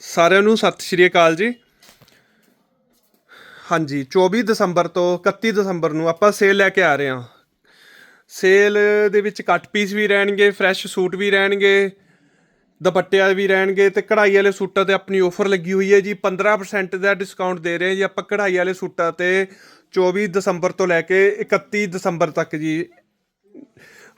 ਸਾਰਿਆਂ ਨੂੰ ਸਤਿ ਸ਼੍ਰੀ ਅਕਾਲ ਜੀ। ਹਾਂਜੀ 24 ਦਸੰਬਰ ਤੋਂ 31 ਦਸੰਬਰ ਨੂੰ ਆਪਾਂ ਸੇਲ ਲੈ ਕੇ ਆ ਰਹੇ ਹਾਂ। ਸੇਲ ਦੇ ਵਿੱਚ ਕੱਟ ਪੀਸ ਵੀ ਰਹਿਣਗੇ, ਫਰੈਸ਼ ਸੂਟ ਵੀ ਰਹਿਣਗੇ, ਦੁਪੱਟਿਆਂ ਵੀ ਰਹਿਣਗੇ ਤੇ ਕਢਾਈ ਵਾਲੇ ਸੂਟਾਂ ਤੇ ਆਪਣੀ ਆਫਰ ਲੱਗੀ ਹੋਈ ਹੈ ਜੀ। 15% ਦਾ ਡਿਸਕਾਊਂਟ ਦੇ ਰਹੇ ਹਾਂ ਜੀ ਆਪਾਂ ਕਢਾਈ ਵਾਲੇ ਸੂਟਾਂ ਤੇ 24 ਦਸੰਬਰ ਤੋਂ ਲੈ ਕੇ 31 ਦਸੰਬਰ ਤੱਕ ਜੀ।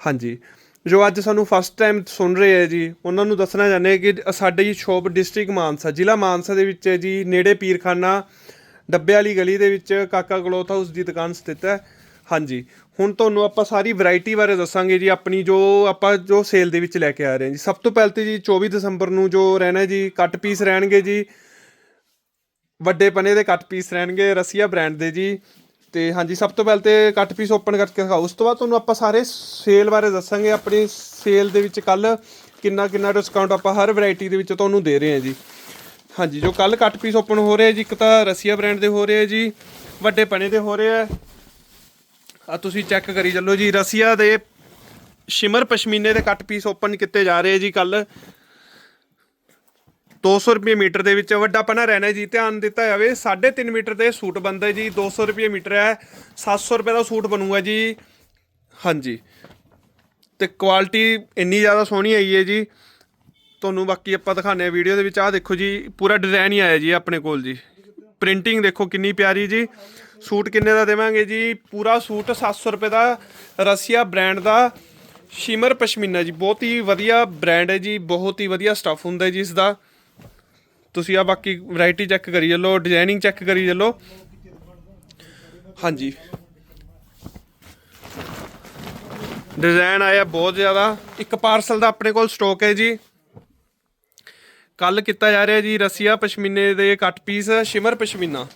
ਹਾਂਜੀ। ਜੋ ਅੱਜ ਸਾਨੂੰ ਫਸਟ ਟਾਈਮ ਸੁਣ ਰਹੇ ਹੈ ਜੀ, ਉਹਨਾਂ ਨੂੰ ਦੱਸਣਾ ਚਾਹੁੰਦੇ ਹਾਂ ਕਿ ਸਾਡੀ ਸ਼ੋਪ ਡਿਸਟ੍ਰਿਕਟ ਮਾਨਸਾ, ਜ਼ਿਲ੍ਹਾ ਮਾਨਸਾ ਦੇ ਵਿੱਚ ਹੈ ਜੀ, ਨੇੜੇ ਪੀਰਖਾਨਾ ਡੱਬੇ ਵਾਲੀ ਗਲੀ ਦੇ ਵਿੱਚ ਕਾਕਾ ਕਲੋਥ ਹਾਊਸ ਦੀ ਦੁਕਾਨ ਸਥਿਤ ਹੈ। ਹਾਂਜੀ, ਹੁਣ ਤੁਹਾਨੂੰ ਆਪਾਂ ਸਾਰੀ ਵੈਰਾਈਟੀ ਬਾਰੇ ਦੱਸਾਂਗੇ ਜੀ, ਆਪਣੀ ਜੋ ਆਪਾਂ ਜੋ ਸੇਲ ਦੇ ਵਿੱਚ ਲੈ ਕੇ ਆ ਰਹੇ ਹਾਂ ਜੀ। ਸਭ ਤੋਂ ਪਹਿਲਾਂ ਤੇ ਜੀ 24 ਦਸੰਬਰ ਨੂੰ ਜੋ ਰਹਿਣਾ ਜੀ ਕੱਟ ਪੀਸ ਰਹਿਣਗੇ ਜੀ। ਵੱਡੇ ਪਨੇ ਦੇ ਕੱਟ ਪੀਸ ਰਹਿਣਗੇ, ਰਸੀਆ ਬ੍ਰਾਂਡ ਦੇ ਜੀ। ਤੇ ਹਾਂਜੀ, ਸਭ ਤੋਂ ਪਹਿਲਾਂ ਤੇ ਕੱਟ ਪੀਸ ਓਪਨ ਕਰਕੇ ਦਿਖਾਓ। ਉਸ ਤੋਂ ਬਾਅਦ ਤੁਹਾਨੂੰ ਆਪਾਂ ਸਾਰੇ ਸੇਲ ਬਾਰੇ ਦੱਸਾਂਗੇ, ਆਪਣੀ ਸੇਲ ਦੇ ਵਿੱਚ ਕੱਲ ਕਿੰਨਾ ਕਿੰਨਾ ਡਿਸਕਾਊਂਟ ਆਪਾਂ ਹਰ ਵੈਰਾਈਟੀ ਦੇ ਵਿੱਚ ਤੁਹਾਨੂੰ ਦੇ ਰਹੇ ਹਾਂ ਜੀ। ਹਾਂਜੀ, ਜੋ ਕੱਲ ਕੱਟ ਪੀਸ ਓਪਨ ਹੋ ਰਹੇ ਜੀ, ਇੱਕ ਤਾਂ ਰਸੀਆ ਬ੍ਰਾਂਡ ਦੇ ਹੋ ਰਹੇ ਆ ਜੀ, ਵੱਡੇ ਪਨੇ ਦੇ ਹੋ ਰਹੇ ਆ। ਆ ਤੁਸੀਂ ਚੈੱਕ ਕਰੀ ਚੱਲੋ ਜੀ, ਰਸੀਆ ਦੇ ਸ਼ਿਮਰ ਪਸ਼ਮੀਨੇ ਦੇ ਕੱਟ ਪੀਸ ਓਪਨ ਕੀਤੇ ਜਾ ਰਹੇ ਜੀ ਕੱਲ 200 ਰੁਪਏ ਮੀਟਰ ਦੇ ਵਿੱਚ ਵੱਡਾ ਪਨਾ ਰਹਿਣਾ ਜੀ, ਧਿਆਨ ਦਿੱਤਾ ਜਾਵੇ 3.5 ਮੀਟਰ 'ਤੇ ਸੂਟ ਬਣਦਾ ਜੀ 200 ਰੁਪਏ ਮੀਟਰ ਹੈ 700 ਰੁਪਏ ਦਾ ਸੂਟ ਬਣੂਗਾ ਜੀ। ਹਾਂਜੀ। ਤੇ ਕੁਆਲਿਟੀ ਇੰਨੀ ਜ਼ਿਆਦਾ ਸੋਹਣੀ ਆਈ ਹੈ ਜੀ। ਤੁਹਾਨੂੰ ਬਾਕੀ ਆਪਾਂ ਦਿਖਾਣੇ ਆ ਵੀਡੀਓ ਦੇ ਵਿੱਚ। ਆਹ ਦੇਖੋ ਜੀ, ਪੂਰਾ ਡਿਜ਼ਾਈਨ ਹੀ ਆਇਆ ਜੀ ਆਪਣੇ ਕੋਲ ਜੀ। ਪ੍ਰਿੰਟਿੰਗ ਦੇਖੋ ਕਿੰਨੀ ਪਿਆਰੀ ਜੀ। ਸੂਟ ਕਿੰਨੇ ਦਾ ਦੇਵਾਂਗੇ ਜੀ? ਪੂਰਾ ਸੂਟ 700 ਰੁਪਏ ਦਾ, ਰਸੀਆ ਬ੍ਰਾਂਡ ਦਾ, ਸ਼ਿਮਰ ਪਸ਼ਮੀਨਾ ਜੀ। ਬਹੁਤ ਹੀ ਵਧੀਆ ਬ੍ਰਾਂਡ ਹੈ ਜੀ, ਬਹੁਤ ਹੀ ਵਧੀਆ ਸਟੱਫ ਹੁੰਦਾ ਜੀ ਇਸ ਦਾ ਤੁਸੀਂ ਆ ਬਾਕੀ ਵੈਰਾਈਟੀ ਚੈੱਕ ਕਰੀ ਚੱਲੋ ਡਿਜ਼ਾਈਨਿੰਗ ਚੈੱਕ ਕਰੀ ਚੱਲੋ। ਹਾਂਜੀ। ਡਿਜ਼ਾਈਨ ਆਇਆ ਬਹੁਤ ਜ਼ਿਆਦਾ। ਇੱਕ ਪਾਰਸਲ ਦਾ ਆਪਣੇ ਕੋਲ ਸਟਾਕ ਹੈ ਜੀ। ਕੱਲ ਕੀਤਾ ਜਾ ਰਿਹਾ ਜੀ ਰਸੀਆ ਪਸ਼ਮੀਨੇ ਦੇ cut piece shimmer pashmina.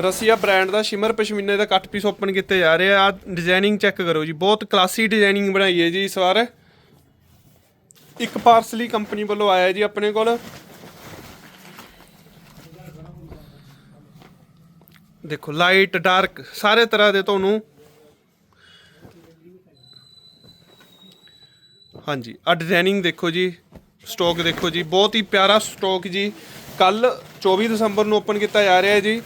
Rasiya brand ਦਾ ਸ਼ਿਮਰ ਪਸ਼ਮੀਨੇ ਦਾ ਕੱਟ ਪੀਸ ਓਪਨ ਕੀਤੇ ਜਾ ਰਹੇ ਆ। ਡਿਜ਼ਾਈਨਿੰਗ ਚੈੱਕ ਕਰੋ ਜੀ। ਬਹੁਤ ਕਲਾਸੀ ਡਿਜ਼ਾਈਨਿੰਗ ਬਣਾਈ ਹੈ ਜੀ ਇਸ ਵਾਰ। ਇੱਕ ਪਾਰਸਲੀ ਕੰਪਨੀ ਵੱਲੋਂ ਆਇਆ ਜੀ ਆਪਣੇ ਕੋਲ। ਦੇਖੋ ਲਾਈਟ ਡਾਰਕ ਸਾਰੇ ਤਰ੍ਹਾਂ ਦੇ ਤੁਹਾਨੂੰ ਹਾਂਜੀ ਆ ਡਿਜ਼ਾਈਨਿੰਗ ਦੇਖੋ ਜੀ ਸਟਾਕ ਦੇਖੋ ਜੀ, ਬਹੁਤ ਹੀ ਪਿਆਰਾ ਸਟਾਕ ਜੀ। ਕੱਲ 24 ਦਸੰਬਰ ਨੂੰ ਓਪਨ ਕੀਤਾ ਜਾ ਰਿਹਾ ਹੈ ਜੀ।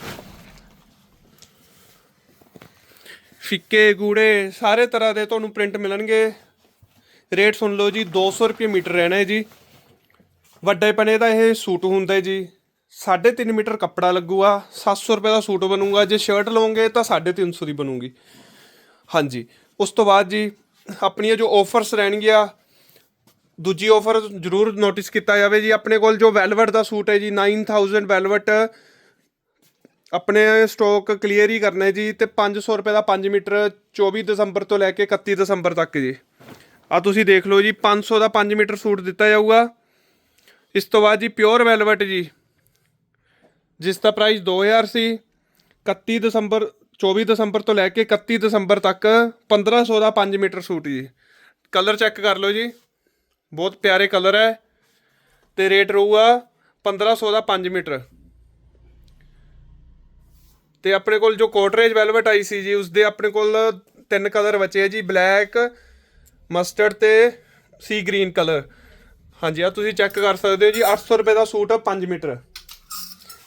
ਫਿੱਕੇ, ਗੂੜੇ, ਸਾਰੇ ਤਰ੍ਹਾਂ ਦੇ ਤੁਹਾਨੂੰ ਪ੍ਰਿੰਟ ਮਿਲਣਗੇ। ਰੇਟ ਸੁਣ ਲਓ ਜੀ 200 ਰੁਪਏ ਮੀਟਰ ਰਹਿਣਾ ਹੈ ਜੀ। ਵੱਡੇ ਪਨੇ ਦਾ ਇਹ ਸੂਟ ਹੁੰਦਾ ਹੈ ਜੀ। 3.5 ਮੀਟਰ ਕੱਪੜਾ ਲੱਗੂਗਾ 700 ਰੁਪਏ ਦਾ ਸੂਟ ਬਣੂਗਾ, ਜੇ ਸ਼ਰਟ ਲਓਗੇ ਤਾਂ 350 ਦੀ ਬਣੂਗੀ। ਹਾਂਜੀ, ਉਸ ਤੋਂ ਬਾਅਦ ਜੀ, ਆਪਣੀਆਂ ਜੋ ਆਫਰਸ ਰਹਿਣਗੀਆਂ, ਦੂਜੀ ਆਫਰ ਜ਼ਰੂਰ ਨੋਟਿਸ ਕੀਤਾ ਜਾਵੇ ਜੀ, ਆਪਣੇ ਕੋਲ ਜੋ ਵੈਲਵਟ ਦਾ ਸੂਟ ਹੈ ਜੀ 9000 ਵੈਲਵਟ ਆਪਣੇ ਸਟਾਕ ਕਲੀਅਰ ਹੀ ਕਰਨਾ ਹੈ ਜੀ, ਤੇ 500 ਰੁਪਏ ਦਾ 5 ਮੀਟਰ 24 ਦਸੰਬਰ ਤੋਂ ਲੈ ਕੇ 31 ਦਸੰਬਰ ਤੱਕ ਜੀ। ਆ ਤੁਸੀਂ ਦੇਖ ਲਓ ਜੀ 500 ਦਾ 5 ਮੀਟਰ ਸੂਟ ਦਿੱਤਾ ਜਾਊਗਾ। ਇਸ ਤੋਂ ਬਾਅਦ ਜੀ ਪਿਓਰ ਵੈਲਵਟ ਜੀ ਜਿਸ ਦਾ ਪ੍ਰਾਈਸ 2000 ਸੀ 31 ਦਸੰਬਰ 24 ਦਸੰਬਰ ਤੋਂ ਲੈ ਕੇ 31 ਦਸੰਬਰ ਤੱਕ 1500 ਦਾ 5 ਮੀਟਰ ਸੂਟ ਜੀ। ਕਲਰ ਚੈੱਕ ਕਰ ਲਓ ਜੀ। ਬਹੁਤ ਪਿਆਰੇ ਕਲਰ ਹੈ। ਤੇ ਰੇਟ ਰਹੂਗਾ 1500 ਦਾ 5 ਮੀਟਰ। ਤੇ ਆਪਣੇ ਕੋਲ ਜੋ ਕੋਟਰੇਜ ਵੈਲਵਟ ਆਈ ਸੀ ਜੀ ਉਸ ਦੇ ਆਪਣੇ ਕੋਲ ਤਿੰਨ ਕਲਰ ਬਚੇ ਆ ਜੀ ਬਲੈਕ ਮਸਟਰਡ ਤੇ ਸੀ ਗ੍ਰੀਨ ਕਲਰ ਹਾਂਜੀ ਆ ਤੁਸੀਂ ਚੈੱਕ ਕਰ ਸਕਦੇ ਹੋ ਜੀ 800 ਰੁਪਏ ਦਾ ਸੂਟ 5 ਮੀਟਰ।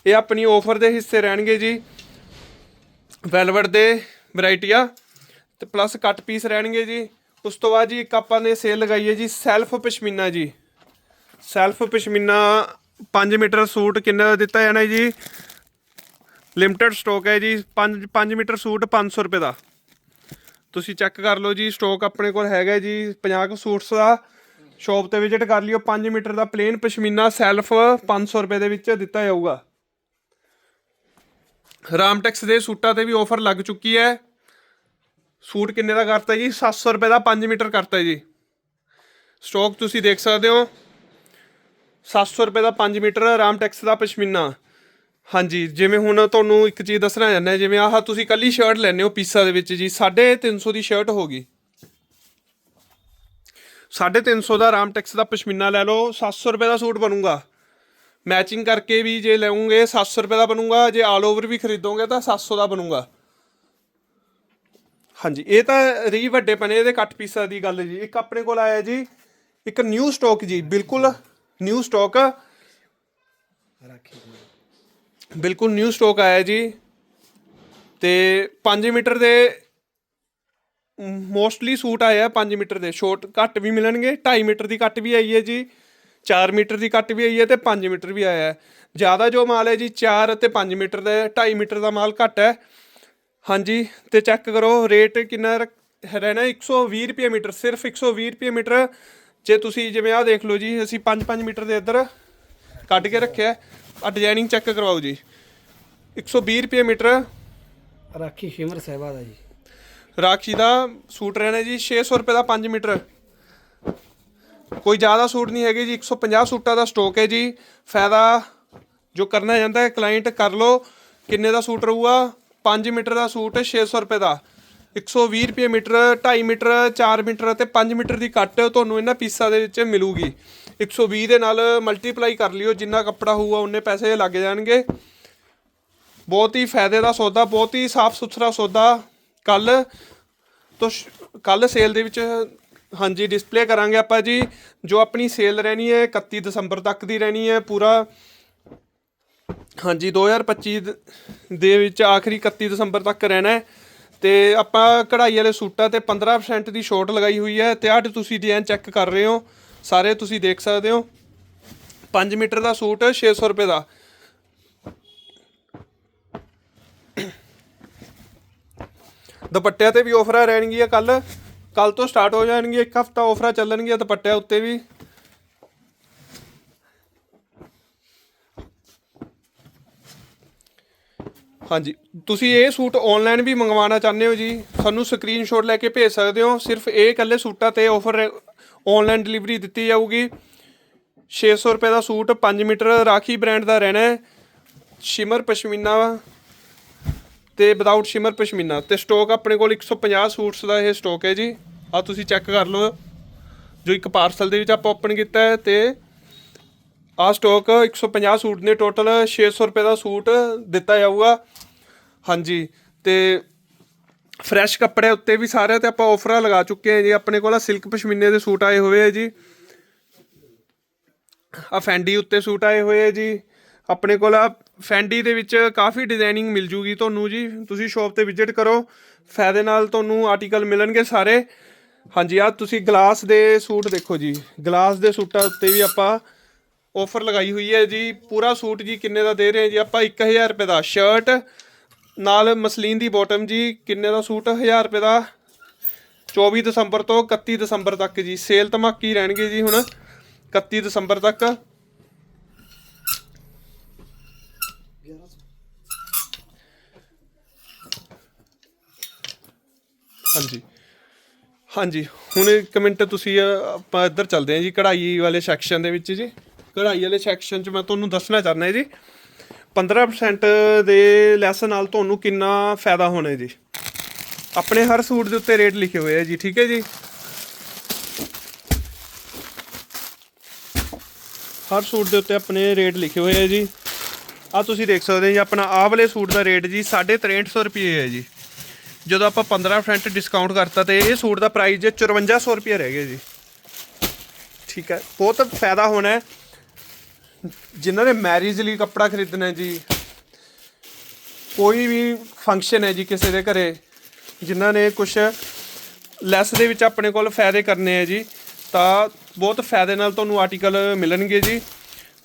ਇਹ ਆਪਣੀ ਆਫਰ ਦੇ ਹਿੱਸੇ ਰਹਿਣਗੇ ਜੀ। ਵੈਲਵਟ ਦੇ ਵੈਰਾਈਟੀ ਆ। ਤੇ ਪਲੱਸ ਕੱਟ ਪੀਸ ਰਹਿਣਗੇ ਜੀ। ਉਸ ਤੋਂ ਬਾਅਦ ਜੀ ਇੱਕ ਆਪਾਂ ਨੇ ਸੇਲ ਲਗਾਈ ਹੈ ਜੀ ਸੈਲਫ ਪਸ਼ਮੀਨਾ ਜੀ। ਸੈਲਫ ਪਸ਼ਮੀਨਾ 5 ਮੀਟਰ ਸੂਟ ਕਿੰਨੇ ਦਾ ਦਿੱਤਾ ਜਾਣਾ ਜੀ? ਲਿਮਟਿਡ ਸਟਾਕ ਹੈ ਜੀ। 5 5 ਮੀਟਰ ਸੂਟ 500 ਰੁਪਏ ਦਾ। ਤੁਸੀਂ ਚੈੱਕ ਕਰ ਲਓ ਜੀ ਸਟਾਕ ਆਪਣੇ ਕੋਲ ਹੈਗਾ ਜੀ 50 ਕੁ ਸੂਟਸ ਦਾ। ਸ਼ਾਪ ਤੇ ਵਿਜ਼ਿਟ ਕਰ ਲਿਓ। 5 ਮੀਟਰ ਦਾ ਪਲੇਨ ਪਸ਼ਮੀਨਾ ਸੈਲਫ 500 ਰੁਪਏ ਦੇ ਵਿੱਚ ਦਿੱਤਾ ਜਾਊਗਾ। ਰਾਮਟੈਕਸ ਦੇ ਸੂਟਾਂ ਤੇ ਵੀ ਆਫਰ ਲੱਗ ਚੁੱਕੀ ਹੈ। ਸੂਟ ਕਿੰਨੇ ਦਾ ਕਰਤਾ ਜੀ? 700 ਰੁਪਏ ਦਾ 5 ਮੀਟਰ ਕਰਤਾ ਜੀ। ਸਟਾਕ ਤੁਸੀਂ ਦੇਖ ਸਕਦੇ ਹੋ। 700 ਰੁਪਏ ਦਾ 5 ਮੀਟਰ ਰਾਮਟੈਕਸ ਦਾ ਪਸ਼ਮੀਨਾ। ਹਾਂਜੀ, ਜਿਵੇਂ ਹੁਣ ਤੁਹਾਨੂੰ ਇੱਕ ਚੀਜ਼ ਦੱਸਣਾ ਚਾਹੁੰਦਾ, ਜਿਵੇਂ ਆਹ ਤੁਸੀਂ ਕੱਲੀ ਸ਼ਰਟ ਲੈਣੇ ਹੋ ਪੀਸਾ ਦੇ ਵਿੱਚ ਜੀ 350 ਦੀ ਸ਼ਰਟ ਹੋਗੀ 350 ਦਾ ਰਾਮਟੈਕਸ ਦਾ ਪਸ਼ਮੀਨਾ ਲੈ ਲਓ 700 ਰੁਪਏ ਦਾ ਸੂਟ ਬਣੂਗਾ। ਮੈਚਿੰਗ ਕਰਕੇ ਵੀ ਜੇ ਲਓਗੇ 700 ਰੁਪਏ ਦਾ ਬਣੂਗਾ, ਜੇ ਆਲ ਓਵਰ ਵੀ ਖਰੀਦੋਗੇ ਤਾਂ 700 ਦਾ ਬਣੂਗਾ। ਹਾਂਜੀ, ਇਹ ਤਾਂ ਰਹੀ ਵੱਡੇ ਪਨੇ ਦੇ ਕੱਟ ਪੀਸਾਂ ਦੀ ਗੱਲ ਜੀ। ਇੱਕ ਆਪਣੇ ਕੋਲ ਆਇਆ ਜੀ, ਇੱਕ ਨਿਊ ਸਟਾਕ ਜੀ, ਬਿਲਕੁਲ ਨਿਊ ਸਟਾਕ ਬਿਲਕੁਲ ਨਿਊ ਸਟਾਕ ਆਇਆ ਜੀ। ਤੇ 5 ਮੀਟਰ ਦੇ ਮੋਸਟਲੀ ਸੂਟ ਆਇਆ ਆ 5 ਮੀਟਰ ਦੇ। ਸ਼ੋਰਟ ਘੱਟ ਵੀ ਮਿਲਣਗੇ 2.5 ਮੀਟਰ ਦੀ ਘੱਟ ਵੀ ਆਈ ਹੈ ਜੀ। 4 ਮੀਟਰ ਦੀ ਕੱਟ ਵੀ ਆਈ ਹੈ ਤੇ 5 ਮੀਟਰ ਵੀ ਆਇਆ ਹੈ। ਜ਼ਿਆਦਾ ਜੋ ਮਾਲ ਹੈ ਜੀ 4 ਅਤੇ 5 ਮੀਟਰ ਦਾ 2.5 ਮੀਟਰ ਦਾ ਮਾਲ ਘੱਟ ਹੈ। ਹਾਂਜੀ ਤੇ ਚੈੱਕ ਕਰੋ ਰੇਟ ਕਿੰਨਾ ਰਹਿਣਾ 120 ਰੁਪਏ ਮੀਟਰ ਸਿਰਫ 120 ਰੁਪਏ ਮੀਟਰ। ਜੇ ਤੁਸੀਂ ਜਿਵੇਂ ਆਹ ਦੇਖ ਲਓ ਜੀ ਅਸੀਂ 5-5 ਮੀਟਰ ਦੇ ਇੱਧਰ ਕੱਢ ਕੇ ਰੱਖਿਆ ਆ ਡਿਜ਼ਾਈਨਿੰਗ ਚੈੱਕ ਕਰਵਾਓ ਜੀ। 120 ਰੁਪਏ ਮੀਟਰ। ਰਾਖੀ ਸ਼ਿਮਰ ਸਾਹਿਬਾ ਦਾ ਜੀ। ਰਾਖੀ ਦਾ ਸੂਟ ਰਹਿਣਾ ਜੀ 600 ਰੁਪਏ ਦਾ 5 ਮੀਟਰ। ਕੋਈ ਜ਼ਿਆਦਾ ਸੂਟ ਨਹੀਂ ਹੈਗੇ ਜੀ 150 ਸੂਟਾਂ ਦਾ ਸਟਾਕ ਹੈ ਜੀ। ਫਾਇਦਾ ਜੋ ਕਰਨਾ ਜਾਂਦਾ ਹੈ ਕਲਾਇੰਟ ਕਰ ਲੋ ਕਿੰਨੇ ਦਾ ਸੂਟ ਰਹੂਗਾ? 5 ਮੀਟਰ ਦਾ ਸੂਟ 600 ਰੁਪਏ ਦਾ। 120 ਰੁਪਏ ਮੀਟਰ 2.5 ਮੀਟਰ 4 ਮੀਟਰ ਅਤੇ 5 ਮੀਟਰ ਦੀ ਕੱਟ ਤੁਹਾਨੂੰ ਇਹਨਾਂ ਪੀਸਾਂ ਦੇ ਵਿੱਚ ਮਿਲੂਗੀ। 120 ਦੇ ਨਾਲ ਮਲਟੀਪਲਾਈ ਕਰ ਲਿਓ, ਜਿੰਨਾ ਕੱਪੜਾ ਹੋਊਗਾ ਉਹਨੇ ਪੈਸੇ ਲੱਗ ਜਾਣਗੇ। ਬਹੁਤ ਹੀ ਫਾਇਦੇ ਦਾ ਸੌਦਾ, ਬਹੁਤ ਹੀ ਸਾਫ਼ ਸੁਥਰਾ ਸੌਦਾ। ਕੱਲ ਤੋਂ ਕੱਲ ਸੇਲ ਦੇ ਵਿੱਚ ਹਾਂਜੀ ਡਿਸਪਲੇ ਕਰਾਂਗੇ ਆਪਾਂ ਜੀ, ਜੋ ਆਪਣੀ ਸੇਲ ਰਹਿਣੀ ਹੈ 31 ਦਸੰਬਰ ਤੱਕ ਦੀ ਰਹਿਣੀ ਹੈ, ਪੂਰਾ। ਹਾਂਜੀ 2025 ਦ- ਦੇ ਵਿੱਚ ਆਖਰੀ 31 ਦਸੰਬਰ ਤੱਕ ਰਹਿਣਾ ਹੈ। ਤੇ ਆਪਾਂ ਕਢਾਈ ਵਾਲੇ ਸੂਟਾਂ ਤੇ 15% ਦੀ ਛੋਟ ਲਗਾਈ ਹੋਈ ਹੈ। ਤੇ ਆਹ ਤੁਸੀਂ ਡਿਜ਼ਾਈਨ ਚੈੱਕ ਕਰ ਰਹੇ ਹੋ। ਸਾਰੇ ਤੁਸੀਂ ਦੇਖ ਸਕਦੇ ਹੋ। 5 ਮੀਟਰ ਦਾ ਸੂਟ 600 ਰੁਪਏ ਦਾ। ਦੁਪੱਟਿਆਂ ਤੇ ਵੀ ਆਫਰਾਂ ਰਹਿਣਗੀਆਂ ਕੱਲ ਕੱਲ ਤੋਂ ਸਟਾਰਟ ਹੋ ਜਾਣਗੀਆਂ, ਇੱਕ ਹਫਤਾ ਆਫਰਾਂ ਚੱਲਣਗੀਆਂ ਦੁਪੱਟਿਆਂ ਉੱਤੇ ਵੀ। ਹਾਂਜੀ, ਤੁਸੀਂ ਇਹ ਸੂਟ ਆਨਲਾਈਨ ਵੀ ਮੰਗਵਾਉਣਾ ਚਾਹੁੰਦੇ ਹੋ ਜੀ? ਸਾਨੂੰ ਸਕਰੀਨਸ਼ਾਟ ਲੈ ਕੇ ਭੇਜ ਸਕਦੇ ਹੋ। ਸਿਰਫ ਇਹ ਇਕੱਲੇ ਸੂਟਾਂ ਤੇ ਆਫਰ ਆਨਲਾਈਨ ਡਿਲੀਵਰੀ ਦਿੱਤੀ ਜਾਊਗੀ। 600 ਰੁਪਏ ਦਾ ਸੂਟ 5 ਮੀਟਰ ਰਾਖੀ ਬ੍ਰਾਂਡ ਦਾ ਰਹਿਣਾ ਹੈ। ਸ਼ਿਮਰ ਪਸ਼ਮੀਨਾ ਤੇ ਵਿਦਆਊਟ ਸ਼ਿਮਰ ਪਸ਼ਮੀਨਾ। ਤੇ ਸਟਾਕ ਆਪਣੇ ਕੋਲ 150 ਸੂਟਸ ਦਾ ਇਹ ਸਟਾਕ ਹੈ ਜੀ। ਆ ਤੁਸੀਂ ਚੈੱਕ ਕਰ ਲਓ। ਜੋ ਇੱਕ ਪਾਰਸਲ ਦੇ ਵਿੱਚ ਆਪਾਂ ਓਪਨ ਕੀਤਾ ਹੈ ਤੇ ਆ ਸਟਾਕ 150 ਸੂਟ ਨੇ। ਟੋਟਲ 600 ਰੁਪਏ ਦਾ ਸੂਟ ਦਿੱਤਾ ਜਾਊਗਾ। ਹਾਂਜੀ, ਤੇ ਫਰੈਸ਼ ਕੱਪੜੇ ਉੱਤੇ ਵੀ ਸਾਰਿਆਂ ਤੇ ਆਪਾਂ ਆਫਰਾਂ ਲਗਾ ਚੁੱਕੇ ਹਾਂ ਜੀ। ਆਪਣੇ ਕੋਲ ਸਿਲਕ ਪਸ਼ਮੀਨੇ ਦੇ ਸੂਟ ਆਏ ਹੋਏ ਆ ਜੀ। ਆ ਫੈਂਡੀ ਉੱਤੇ ਸੂਟ ਆਏ ਹੋਏ ਆ ਜੀ। ਆਪਣੇ ਕੋਲ ਆ ਫੈਂਡੀ ਦੇ ਵਿੱਚ ਕਾਫੀ ਡਿਜ਼ਾਈਨਿੰਗ ਮਿਲ ਜੂਗੀ ਤੁਹਾਨੂੰ ਜੀ। ਤੁਸੀਂ ਸ਼ਾਪ ਤੇ ਵਿਜ਼ਿਟ ਕਰੋ। ਫਾਇਦੇ ਨਾਲ ਤੁਹਾਨੂੰ ਆਰਟੀਕਲ ਮਿਲਣਗੇ ਸਾਰੇ। ਹਾਂਜੀ ਆ ਤੁਸੀਂ ਗਲਾਸ ਦੇ ਸੂਟ ਦੇਖੋ ਜੀ। ਗਲਾਸ ਦੇ ਸੂਟਾਂ ਉੱਤੇ ਵੀ ਆਪਾਂ ਆਫਰ ਲਗਾਈ ਹੋਈ ਹੈ ਜੀ। ਪੂਰਾ ਸੂਟ ਜੀ ਕਿੰਨੇ ਦਾ ਦੇ ਰਹੇ ਹਾਂ ਜੀ? ਆਪਾਂ 1000 ਰੁਪਏ ਦਾ ਸ਼ਰਟ ਨਾਲ ਮਸਲੀਨ ਦੀ ਬਾਟਮ ਜੀ, ਕਿੰਨੇ ਦਾ ਸੂਟ? 1000 ਰੁਪਏ ਦਾ। 24 ਦਸੰਬਰ ਤੋਂ 31 ਦਸੰਬਰ ਤੱਕ ਜੀ। ਸੇਲ ਧਮਾਕੀ ਰਹਿਣਗੇ ਜੀ ਹੁਣ 31 ਦਸੰਬਰ ਤੱਕ। ਹਾਂਜੀ। ਹਾਂਜੀ ਹੁਣ ਇੱਕ ਮਿੰਟ ਤੁਸੀਂ ਅ, ਆਪਾਂ ਇੱਧਰ ਚੱਲਦੇ ਹਾਂ ਜੀ ਕਢਾਈ ਵਾਲੇ ਸੈਕਸ਼ਨ ਦੇ ਵਿੱਚ ਜੀ। ਕਢਾਈ ਵਾਲੇ ਸੈਕਸ਼ਨ 'ਚ ਮੈਂ ਤੁਹਾਨੂੰ ਦੱਸਣਾ ਚਾਹੁੰਦਾ ਹਾਂ ਜੀ 15% ਦੇ ਲੈਸ ਨਾਲ ਤੁਹਾਨੂੰ ਕਿੰਨਾ ਫਾਇਦਾ ਹੋਣਾ ਹੈ ਜੀ। ਆਪਣੇ ਹਰ ਸੂਟ ਦੇ ਉੱਤੇ ਰੇਟ ਲਿਖੇ ਹੋਏ ਆ ਜੀ ਠੀਕ ਹੈ ਜੀ। ਹਰ ਸੂਟ ਦੇ ਉੱਤੇ ਆਪਣੇ ਰੇਟ ਲਿਖੇ ਹੋਏ ਆ ਜੀ। ਆ ਤੁਸੀਂ ਦੇਖ ਸਕਦੇ ਹੋ ਜੀ ਆਪਣਾ ਆਹ ਵਾਲੇ ਸੂਟ ਦਾ ਰੇਟ ਜੀ 6350 ਰੁਪਏ ਹੈ ਜੀ। ਜਦੋਂ ਆਪਾਂ 15% ਡਿਸਕਾਊਂਟ ਕਰਤਾ ਤੇ ਇਹ ਸੂਟ ਦਾ ਪ੍ਰਾਈਸ ਜੇ 5400 ਰੁਪਏ ਰਹਿ ਗਿਆ ਜੀ। ਠੀਕ ਹੈ, ਬਹੁਤ ਫਾਇਦਾ ਹੋਣਾ ਹੈ। ਜਿਨ੍ਹਾਂ ਨੇ ਮੈਰਿਜ ਲਈ ਕੱਪੜਾ ਖਰੀਦਣਾ ਜੀ, ਕੋਈ ਵੀ ਫੰਕਸ਼ਨ ਹੈ ਜੀ ਕਿਸੇ ਦੇ ਘਰੇ, ਜਿਨ੍ਹਾਂ ਨੇ ਕੁਝ ਲੈਸ ਦੇ ਵਿੱਚ ਆਪਣੇ ਕੋਲ ਫਾਇਦੇ ਕਰਨੇ ਆ ਜੀ, ਤਾਂ ਬਹੁਤ ਫਾਇਦੇ ਨਾਲ ਤੁਹਾਨੂੰ ਆਰਟੀਕਲ ਮਿਲਣਗੇ ਜੀ।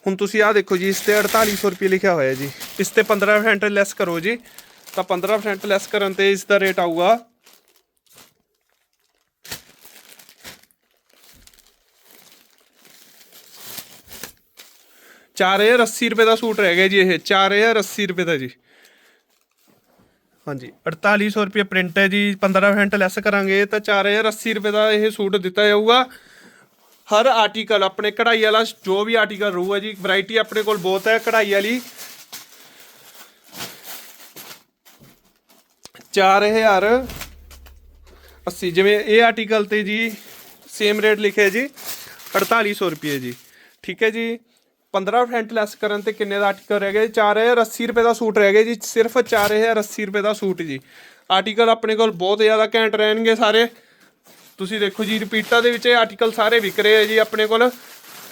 ਹੁਣ ਤੁਸੀਂ ਆਹ ਦੇਖੋ ਜੀ, ਇਸ ਤੇ 4800 ਰੁਪਏ ਲਿਖਿਆ ਹੋਇਆ ਜੀ। ਇਸ ਤੇ 15% ਲੈਸ ਕਰੋ ਜੀ। ਤਾਂ 15% ਲੈਸ ਕਰਨ ਤੇ ਇਸ ਦਾ ਰੇਟ ਆਊਗਾ। ਚਾਰ ਹਜ਼ਾਰ 80 ਰੁਪਏ ਦਾ ਸੂਟ ਰਹਿ ਗਿਆ ਜੀ ਇਹ। 4080 ਰੁਪਏ ਦਾ ਜੀ। ਹਾਂਜੀ। 4800 ਰੁਪਏ ਪ੍ਰਿੰਟ ਹੈ ਜੀ। 15% ਲੈਸ ਕਰਾਂਗੇ ਤਾਂ 4080 ਰੁਪਏ ਦਾ ਇਹ ਸੂਟ ਦਿੱਤਾ ਜਾਊਗਾ। ਹਰ ਆਰਟੀਕਲ ਆਪਣੇ ਕਢਾਈ ਵਾਲਾ ਜੋ ਵੀ ਆਰਟੀਕਲ ਰਹੂਗਾ ਜੀ। ਵੈਰਾਈਟੀ ਆਪਣੇ ਕੋਲ ਬਹੁਤ ਹੈ ਕਢਾਈ ਵਾਲੀ। 4000 80 ਜਿਵੇਂ ਇਹ ਆਰਟੀਕਲ ਤੇ ਜੀ ਸੇਮ ਰੇਟ ਲਿਖਿਆ ਜੀ 4800 ਰੁਪਏ ਜੀ। ਠੀਕ ਹੈ ਜੀ? 15% ਲੈਸ ਕਰਨ ਤੇ ਕਿੰਨੇ ਦਾ ਆਰਟੀਕਲ ਰਹਿ ਗਿਆ ਜੀ? 4080 ਰੁਪਏ ਦਾ ਸੂਟ ਰਹਿ ਗਿਆ ਜੀ, ਸਿਰਫ 4080 ਰੁਪਏ ਦਾ ਸੂਟ ਜੀ। ਆਰਟੀਕਲ ਆਪਣੇ ਕੋਲ ਬਹੁਤ ਜ਼ਿਆਦਾ ਘੈਂਟ ਰਹਿਣਗੇ ਸਾਰੇ। ਤੁਸੀਂ ਦੇਖੋ ਜੀ ਰਿਪੀਟਾਂ ਦੇ ਵਿੱਚ ਇਹ ਆਰਟੀਕਲ ਸਾਰੇ ਵਿਕ ਰਹੇ ਆ ਜੀ ਆਪਣੇ ਕੋਲ।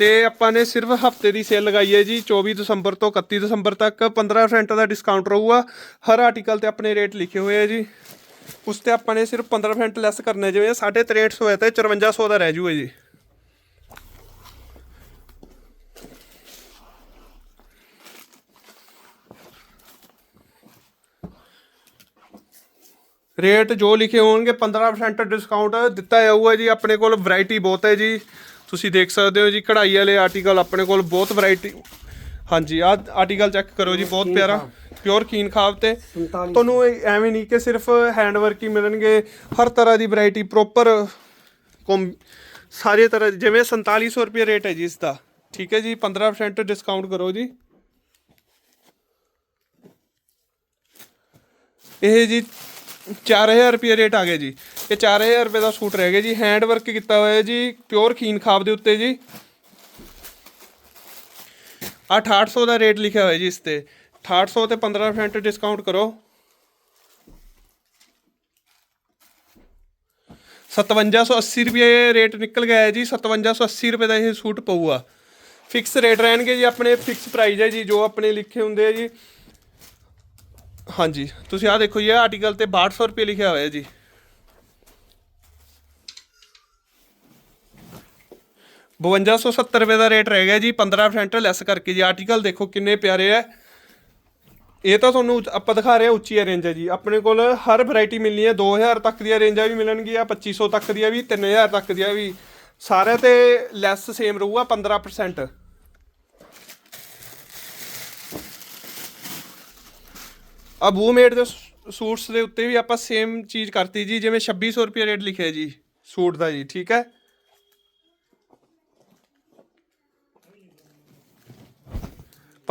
ਤੇ ਆਪਾਂ ਨੇ ਸਿਰਫ ਹਫ਼ਤੇ ਦੀ ਸੇਲ ਲਗਾਈ ਹੈ ਜੀ 24 ਦਸੰਬਰ ਤੋਂ 31 ਦਸੰਬਰ ਤੱਕ। 15% ਦਾ ਡਿਸਕਾਊਂਟ ਰਹੂਗਾ। ਹਰ ਆਰਟੀਕਲ ਤੇ ਆਪਣੇ ਰੇਟ ਲਿਖੇ ਹੋਏ ਆ ਜੀ। ਉਸ ਤੇ ਆਪਾਂ ਨੇ ਸਿਰਫ 15% ਲੈਸ ਕਰਨੇ ਜਿਵੇਂ 6350 ਹੈ ਤੇ 5400 ਦਾ ਰਹਿ ਜੂਗਾ ਜੀ। ਰੇਟ ਜੋ ਲਿਖੇ ਹੋਣਗੇ 15% ਡਿਸਕਾਊਂਟ ਦਿੱਤਾ ਜਾਊਗਾ ਜੀ। ਆਪਣੇ ਕੋਲ ਵੈਰਾਈਟੀ ਬਹੁਤ ਹੈ ਜੀ। ਤੁਸੀਂ ਦੇਖ ਸਕਦੇ ਹੋ ਜੀ ਕਢਾਈ ਵਾਲੇ ਆਰਟੀਕਲ ਆਪਣੇ ਕੋਲ ਬਹੁਤ ਵੈਰਾਈਟੀ ਹਾਂਜੀ ਆਹ ਆਰਟੀਕਲ ਚੈੱਕ ਕਰੋ ਜੀ ਬਹੁਤ ਪਿਆਰਾ ਪਿਓਰ ਕੀਨ ਖਾਬ ਤੇ। 47 ਤੁਹਾਨੂੰ ਐਵੇਂ ਨਹੀਂ ਕਿ ਸਿਰਫ ਹੈਂਡ ਵਰਕ ਹੀ ਮਿਲਣਗੇ ਹਰ ਤਰ੍ਹਾਂ ਦੀ ਵੈਰਾਈਟੀ ਪ੍ਰੋਪਰ ਸਾਰੇ ਤਰ੍ਹਾਂ ਜਿਵੇਂ 4700 ਰੁਪਏ ਰੇਟ ਹੈ ਜੀ ਇਸ ਦਾ ਠੀਕ ਹੈ ਜੀ 15% ਡਿਸਕਾਊਂਟ ਕਰੋ ਜੀ। ਇਹ ਜੀ 4000 ਰੁਪਏ ਰੇਟ ਆ ਗਿਆ ਜੀ। ਇਹ 4000 ਰੁਪਏ ਦਾ ਸੂਟ ਰਹਿ ਗਿਆ ਜੀ। ਹੈਂਡ ਵਰਕ ਕੀਤਾ ਹੋਇਆ ਹੈ ਜੀ ਪਿਓਰ ਖੀਨ ਖਾਬ ਦੇ ਉੱਤੇ ਜੀ। 6800 ਦਾ ਰੇਟ ਲਿਖਿਆ ਹੋਇਆ ਜੀ ਇਸ ਤੇ। 6800 ਤੇ 15% ਡਿਸਕਾਊਂਟ ਕਰੋ। 5780 ਰੁਪਏ ਰੇਟ ਨਿਕਲ ਗਿਆ ਹੈ ਜੀ। 5780 ਰੁਪਏ ਦਾ ਇਹ ਸੂਟ ਪਊਗਾ। ਫਿਕਸ ਰੇਟ ਰਹਿਣਗੇ ਜੀ, ਆਪਣੇ ਫਿਕਸ ਪ੍ਰਾਈਸ ਹੈ ਜੀ, ਜੋ ਆਪਣੇ ਲਿਖੇ ਹੁੰਦੇ ਆ ਜੀ। ਹਾਂਜੀ, ਤੁਸੀਂ ਆਹ ਦੇਖੋ ਜੀ ਆਰਟੀਕਲ ਤੇ 6200 ਰੁਪਏ ਲਿਖਿਆ ਹੋਇਆ ਜੀ। ਬਵੰਜਾ ਸੌ ਸੱਤਰ ਰੁਪਏ ਦਾ ਰੇਟ ਰਹਿ ਗਿਆ ਜੀ 15% ਲੈਸ ਕਰਕੇ ਜੀ। ਆਰਟੀਕਲ ਦੇਖੋ ਕਿੰਨੇ ਪਿਆਰੇ ਹੈ ਇਹ ਤਾਂ ਤੁਹਾਨੂੰ ਆਪਾਂ ਦਿਖਾ ਰਹੇ ਹਾਂ ਉੱਚੀ ਰੇਂਜ ਹੈ ਜੀ। ਆਪਣੇ ਕੋਲ ਹਰ ਵੈਰਾਈਟੀ ਮਿਲਣੀ ਹੈ 2000 ਤੱਕ ਦੀਆਂ ਰੇਂਜਾਂ ਵੀ ਮਿਲਣਗੀਆਂ 2500 ਤੱਕ ਦੀਆਂ ਵੀ 3000 ਤੱਕ ਦੀਆਂ ਵੀ। ਸਾਰੇ ਤੇ ਲੈਸ ਸੇਮ ਰਹੂਗਾ 15% ਆ ਬੂਮੇਡ ਦੇ ਸੂਟਸ ਦੇ ਉੱਤੇ ਵੀ ਆਪਾਂ ਸੇਮ ਚੀਜ਼ ਕਰਤੀ ਜੀ, ਜਿਵੇਂ 2600 ਰੁਪਏ ਰੇਟ ਲਿਖਿਆ ਜੀ, ਸੂਟ ਦਾ ਜੀ, ਠੀਕ ਹੈ?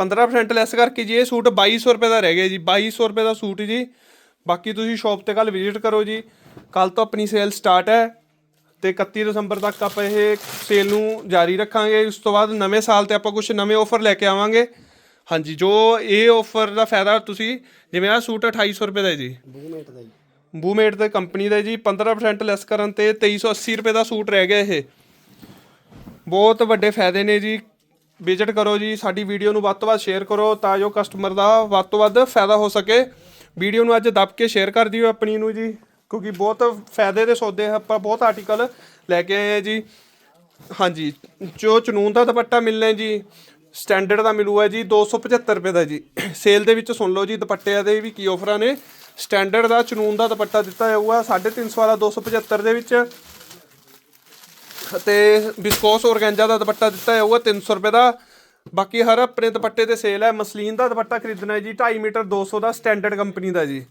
15% ਲੈਸ ਕਰਕੇ ਜੀ ਇਹ ਸੂਟ 2200 ਰੁਪਏ ਦਾ ਰਹਿ ਗਿਆ ਜੀ 2200 ਰੁਪਏ ਦਾ ਸੂਟ ਜੀ। ਬਾਕੀ ਤੁਸੀਂ ਸ਼ਾਪ ਤੇ ਕੱਲ ਵਿਜ਼ਿਟ ਕਰੋ ਜੀ। ਕੱਲ ਤੋਂ ਆਪਣੀ ਸੇਲ ਸਟਾਰਟ ਹੈ ਤੇ 31 ਦਸੰਬਰ ਤੱਕ ਆਪਾਂ ਇਹ ਸੇਲ ਨੂੰ ਜਾਰੀ ਰੱਖਾਂਗੇ। ਉਸ ਤੋਂ ਬਾਅਦ ਨਵੇਂ ਸਾਲ ਤੇ ਆਪਾਂ ਕੁਝ ਨਵੇਂ ਆਫਰ ਲੈ ਕੇ ਆਵਾਂਗੇ। ਹਾਂਜੀ ਜੋ ਇਹ ਆਫਰ ਦਾ ਫਾਇਦਾ ਤੁਸੀਂ ਜਿਵੇਂ ਆਹ ਸੂਟ 2800 ਰੁਪਏ ਦਾ ਹੈ ਜੀ। ਬੂਮੇਟ ਦਾ ਜੀ। ਬੂਮੇਟ ਦੇ ਕੰਪਨੀ ਦਾ ਜੀ। 15% ਲੈਸ ਕਰਨ ਤੇ 2380 ਰੁਪਏ ਦਾ ਸੂਟ ਰਹਿ ਗਿਆ ਇਹ। ਬਹੁਤ ਵੱਡੇ ਫਾਇਦੇ ਨੇ ਜੀ। ਵਿਜ਼ਿਟ ਕਰੋ ਜੀ, ਸਾਡੀ ਵੀਡੀਓ ਨੂੰ ਵੱਧ ਤੋਂ ਵੱਧ ਸ਼ੇਅਰ ਕਰੋ ਤਾਂ ਜੋ ਕਸਟਮਰ ਦਾ ਵੱਧ ਤੋਂ ਵੱਧ ਫਾਇਦਾ ਹੋ ਸਕੇ। ਵੀਡੀਓ ਨੂੰ ਅੱਜ ਦੱਬ ਕੇ ਸ਼ੇਅਰ ਕਰ ਦਿਓ ਆਪਣੀ ਨੂੰ ਜੀ, ਕਿਉਂਕਿ ਬਹੁਤ ਫਾਇਦੇ ਦੇ ਸੌਦੇ ਆਪਾਂ ਬਹੁਤ ਆਰਟੀਕਲ ਲੈ ਕੇ ਆਏ ਆ ਜੀ। ਹਾਂਜੀ, ਜੋ ਚਨੂਨ ਦਾ ਦੁਪੱਟਾ ਮਿਲਣਾ ਜੀ ਸਟੈਂਡਰਡ ਦਾ ਮਿਲੂਗਾ ਜੀ 275 ਰੁਪਏ ਦਾ ਜੀ। ਸੇਲ ਦੇ ਵਿੱਚ ਸੁਣ ਲਓ ਜੀ, ਦੁਪੱਟਿਆਂ ਦੇ ਵੀ ਕੀ ਆਫਰਾਂ ਨੇ। ਸਟੈਂਡਰਡ ਦਾ ਚਨੂਨ ਦਾ ਦੁਪੱਟਾ ਦਿੱਤਾ ਜਾਊਗਾ 350 ਵਾਲਾ 275 ਦੇ ਵਿੱਚ। ਤੇ ਵਿਸਕੋਸ ਔਰਗੈਂਜਾ ਦਾ ਦੁਪੱਟਾ ਦਿੱਤਾ ਜਾਊਗਾ 300 ਰੁਪਏ ਦਾ। ਬਾਕੀ ਹਰ ਆਪਣੇ ਦੁਪੱਟੇ ਤੇ ਸੇਲ ਹੈ। ਮਸਲੀਨ ਦਾ ਦੁਪੱਟਾ ਖਰੀਦਣਾ ਹੈ ਜੀ 2.5 ਮੀਟਰ 200 ਦਾ, ਸਟੈਂਡਰਡ ਕੰਪਨੀ ਦਾ ਜੀ।